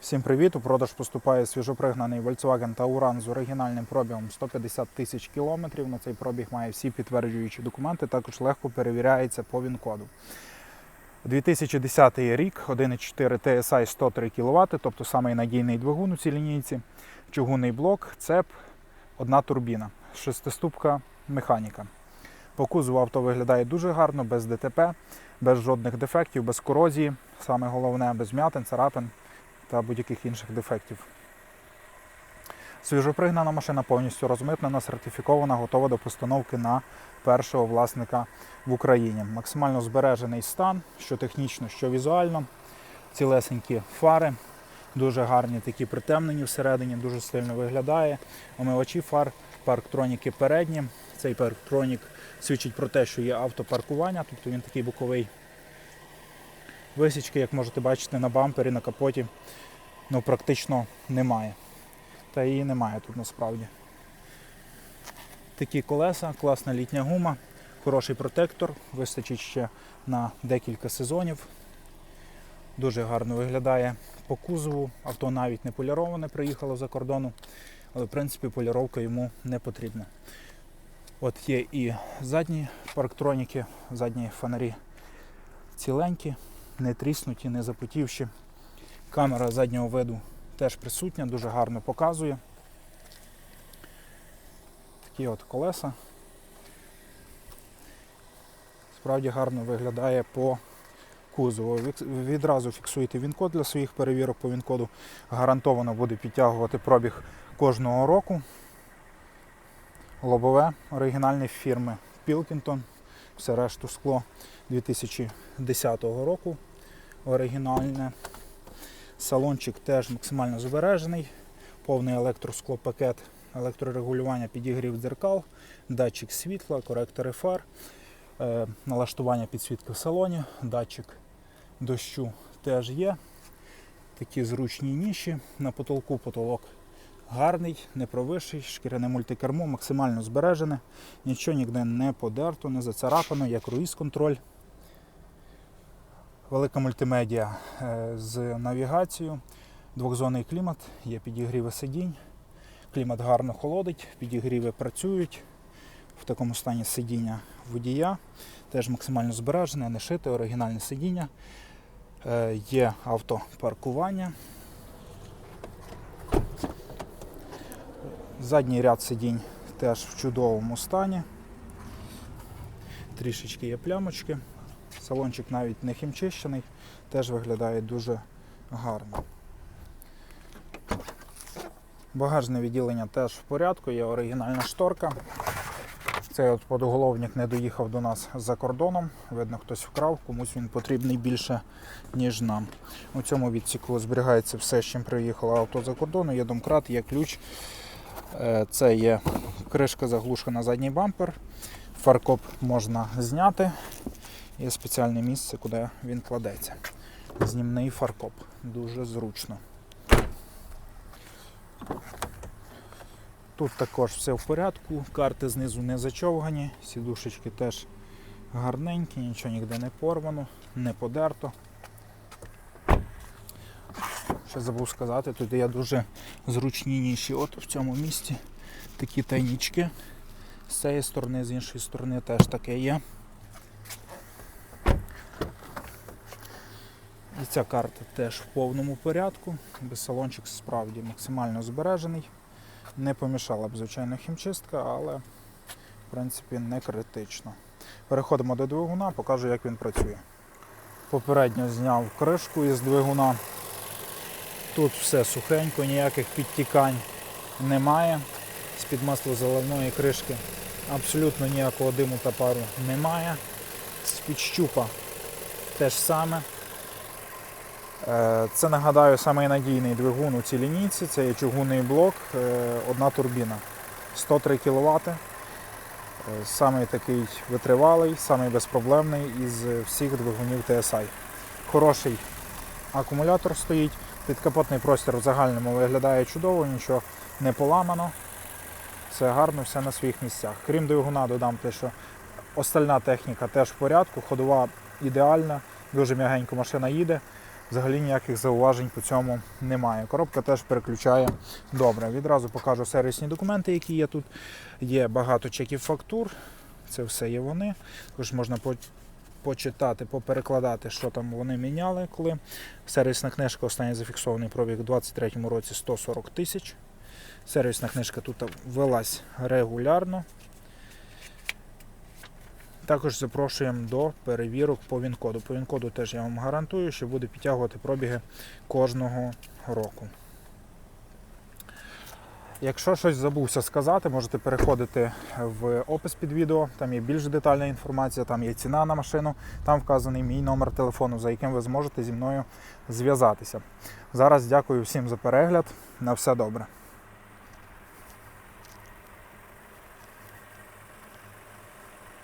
Всім привіт! У продаж поступає свіжопригнаний Volkswagen Tauran з оригінальним пробігом 150 тисяч кілометрів. На цей пробіг має всі підтверджуючі документи, також легко перевіряється по ВІН-коду. 2010 рік, 1,4 TSI 103 кВт, тобто самий надійний двигун у цій лінійці, чугунний блок, цеп, одна турбіна, шестиступка механіка. По кузову авто виглядає дуже гарно, без ДТП, без жодних дефектів, без корозії, саме головне, без м'ятин, царапин та будь-яких інших дефектів. Свіжопригнана машина повністю розмитнена, сертифікована, готова до постановки на першого власника в Україні. Максимально збережений стан, що технічно, що візуально. Цілесенькі фари, дуже гарні такі притемнені всередині, дуже сильно виглядає. Омивачі фар, парктроніки передні. Цей парктронік свідчить про те, що є автопаркування, тобто він такий боковий. Висічки, як можете бачити, на бампері, на капоті ну, практично немає. Та її немає тут насправді. Такі колеса, класна літня гума, хороший протектор, вистачить ще на декілька сезонів. Дуже гарно виглядає по кузову. Авто навіть не поляроване, приїхало за кордону, але в принципі поліровка йому не потрібна. От є і задні парктроніки, задні фонарі ціленькі, не тріснуті, не запотівші. Камера заднього виду теж присутня, дуже гарно показує. Такі от колеса. Справді гарно виглядає по кузову. Відразу фіксуєте він-код для своїх перевірок по він-коду. Гарантовано буде підтягувати пробіг кожного року. Лобове оригінальної фірми Pilkington. Все решту скло 2010 року. Оригінальне. Салончик теж максимально збережений, повний електросклопакет, електрорегулювання підігрів дзеркал, датчик світла, коректори фар, е, налаштування підсвітки в салоні, датчик дощу теж є. Такі зручні ніші. На потолку потолок гарний, не провисший, шкіряне мультикермо, максимально збережене, нічого ніде не подерто, не зацарапано, як круїз контроль. Велика мультимедіа е, з навігацією, двохзонний клімат, є підігріви сидінь. Клімат гарно холодить, підігріви працюють. В такому стані сидіння водія. Теж максимально збережене, не шите, оригінальне сидіння. Е, Є автопаркування. Задній ряд сидінь теж в чудовому стані. Трішечки є плямочки. Салончик навіть не хімчищений, теж виглядає дуже гарно. Багажне відділення теж в порядку, є оригінальна шторка. Цей от подоголовник не доїхав до нас за кордоном. Видно, хтось вкрав, комусь він потрібний більше, ніж нам. У цьому відсіку зберігається все, з чим приїхало авто за кордону. Є домкрат, є ключ. Е, Це є кришка заглушка на задній бампер. Фаркоп можна зняти. Є спеціальне місце, куди він кладеться. Знімний фаркоп. Дуже зручно. Тут також все в порядку, карти знизу не зачовгані, сідушечки теж гарненькі, нічого ніде не порвано, не подерто. Ще забув сказати, тут є дуже зручні ніші. От в цьому місці такі тайнічки. З цієї сторони, з іншої сторони теж таке є. І ця карта теж в повному порядку. Без салончик справді максимально збережений. Не помішала б, звичайно, хімчистка, але в принципі не критично. Переходимо до двигуна, покажу, як він працює. Попередньо зняв кришку із двигуна. Тут все сухенько, ніяких підтікань немає. З-під маслозаливної кришки абсолютно ніякого диму та пару немає. З-під щупа те ж саме. Е, Це нагадаю самий надійний двигун у цій лінійці. Це є чугунний блок, е, одна турбіна. 103 кВт. Самий такий витривалий, самий безпроблемний із всіх двигунів TSI. Хороший акумулятор стоїть. Підкапотний простір в загальному виглядає чудово, нічого не поламано. Все гарно, все на своїх місцях. Крім двигуна, додам те, що остальна техніка теж в порядку, ходова ідеальна, дуже м'ягенько машина їде. Взагалі ніяких зауважень по цьому немає. Коробка теж переключає добре. Відразу покажу сервісні документи, які є тут. Є багато чеків фактур. Це все є вони. Також можна почитати, поперекладати, що там вони міняли, коли сервісна книжка, останній зафіксований пробіг у 2023 році 140 тисяч. Сервісна книжка тут велась регулярно. Також запрошуємо до перевірок по ВІН-коду. По ВІН-коду теж я вам гарантую, що буде підтягувати пробіги кожного року. Якщо щось забувся сказати, можете переходити в опис під відео, там є більш детальна інформація, там є ціна на машину, там вказаний мій номер телефону, за яким ви зможете зі мною зв'язатися. Зараз дякую всім за перегляд. На все добре.